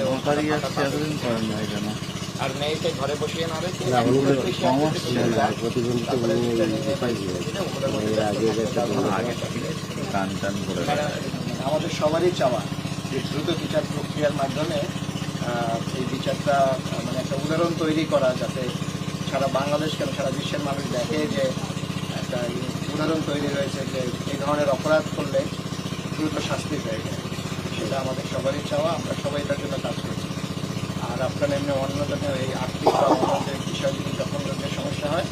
করেন আর মেয়েকে ঘরে বসিয়ে না রেখে সমস্যা না, প্রতিবন্ধী আগে টান টান করে আমাদের সবারই চাওয়া যে দ্রুত বিচার প্রক্রিয়ার মাধ্যমে আহ, এই বিচারটা মানে একটা উদাহরণ তৈরি করা যাতে সারা বাংলাদেশ কেন সারা বিশ্বের মানুষ দেখে যে একটা উদাহরণ তৈরি হয়েছে যে এই ধরনের অপরাধ করলে দ্রুত শাস্তি হয়ে যায়। সেটা আমাদের সবারই চাওয়া, আমরা সবাই তার জন্য কাজ করছি। আর আপনার এমনি অন্য এই আর্থিক বিষয়গুলি যখন যে সমস্যা হয়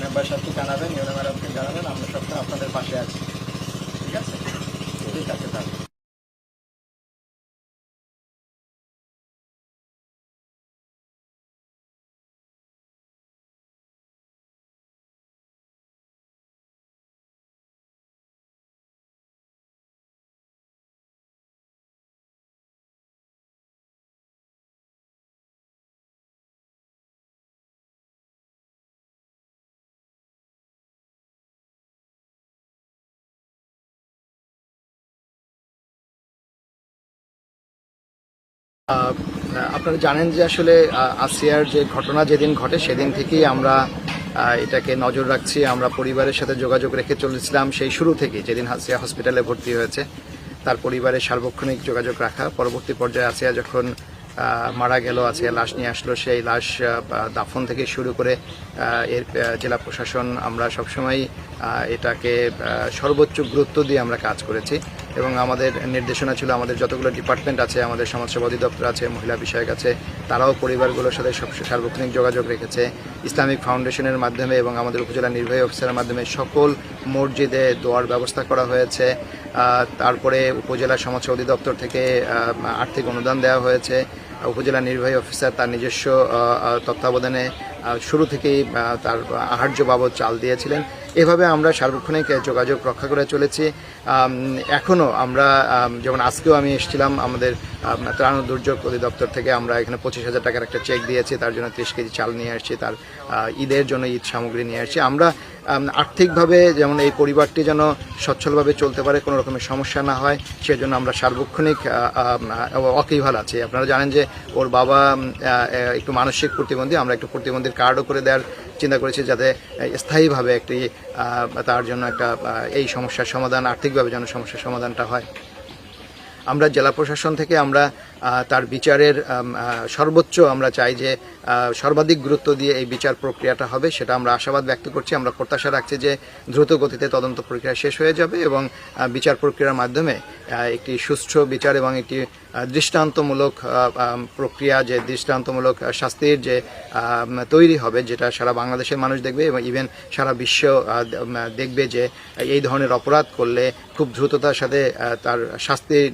মেম্বার সাহেবকে জানাবেন, ইউনো ম্যাডামকে জানাবেন, আমরা সবসময় আপনাদের পাশে আছি। আপনারা জানেন যে আসলে আসিয়ার যে ঘটনা যেদিন ঘটে সেদিন থেকেই আমরা এটাকে নজর রাখছি, আমরা পরিবারের সাথে যোগাযোগ রেখে চলেছিলাম সেই শুরু থেকে, যেদিন আসিয়া হসপিটালে ভর্তি হয়েছে। তার পরিবারের সার্বক্ষণিক যোগাযোগ রাখা, পরবর্তী পর্যায়ে আসিয়া যখন মারা গেল, আসিয়া লাশ নিয়ে আসলো, সেই লাশ দাফন থেকে শুরু করে এর জেলা প্রশাসন, আমরা সবসময় এটাকে সর্বোচ্চ গুরুত্ব দিয়ে আমরা কাজ করেছি। এবং আমাদের নির্দেশনা ছিল, আমাদের যতগুলো ডিপার্টমেন্ট আছে, আমাদের সমাজসেবা অধিদপ্তর আছে, মহিলা বিষয়ক আছে, তারাও পরিবারগুলোর সাথে সব সার্বক্ষণিক যোগাযোগ রেখেছে। ইসলামিক ফাউন্ডেশনের মাধ্যমে এবং আমাদের উপজেলা নির্বাহী অফিসারের মাধ্যমে সকল মসজিদে দোয়ার ব্যবস্থা করা হয়েছে। তারপরে উপজেলা সমাজসেবা অধিদপ্তর থেকে আর্থিক অনুদান দেওয়া হয়েছে। উপজেলা নির্বাহী অফিসার তার নিজস্ব তত্ত্বাবধানে শুরু থেকেই তার আহার্য বাবদ চাল দিয়েছিলেন। এভাবে আমরা সার্বক্ষণিক যোগাযোগ রক্ষা করে চলেছি। এখনও আমরা যেমন আজকেও আমি এসেছিলাম আমাদের ত্রাণ দুর্যোগ অধিদপ্তর থেকে আমরা এখানে পঁচিশ হাজার টাকার একটা চেক দিয়েছি তার জন্য ত্রিশ কেজি চাল নিয়ে আসছি তার ঈদের জন্য ঈদ সামগ্রী নিয়ে আসছি। আমরা আম, আর্থিকভাবে যেমন এই পরিবারটি যেন সচ্ছলভাবে চলতে পারে, কোনো রকমের সমস্যা না হয়, সেজন্য আমরা সার্বক্ষণিক অকিভাল আছি। আপনারা জানেন যে ওর বাবা একটু মানসিক প্রতিবন্ধী, আমরা একটু প্রতিবন্ধীর কার্ডও করে দেওয়ার চিন্তা করেছি যাতে স্থায়ীভাবে একটি তার জন্য একটা এই সমস্যার সমাধান, আর্থিকভাবে যেন সমস্যার সমাধানটা হয়। আমরা জেলা প্রশাসন থেকে আমরা তার বিচারের সর্বোচ্চ আমরা চাই যে সর্বাধিক গুরুত্ব দিয়ে এই বিচার প্রক্রিয়াটা হবে, সেটা আমরা আশাবাদ ব্যক্ত করছি। আমরা প্রত্যাশা রাখছি যে দ্রুত গতিতে তদন্ত প্রক্রিয়া শেষ হয়ে যাবে এবং বিচার প্রক্রিয়ার মাধ্যমে একটি সুষ্ঠু বিচার এবং একটি দৃষ্টান্তমূলক প্রক্রিয়া, যে দৃষ্টান্তমূলক শাস্তির যে তৈরি হবে, যেটা সারা বাংলাদেশের মানুষ দেখবে এবং ইভেন সারা বিশ্ব দেখবে যে এই ধরনের অপরাধ করলে খুব দ্রুততার সাথে তার শাস্তির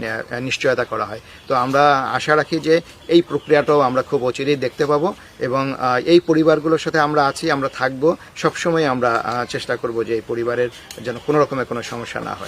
নিশ্চয়তা করা হয়। তো আমরা আশা রাখি যে এই প্রক্রিয়াটাও আমরা খুব অচিরেই দেখতে পাবো এবং এই পরিবারগুলোর সাথে আমরা আছি, আমরা থাকব, সবসময় আমরা চেষ্টা করব যে এই পরিবারের যেন কোনো রকমের কোনো সমস্যা না হয়।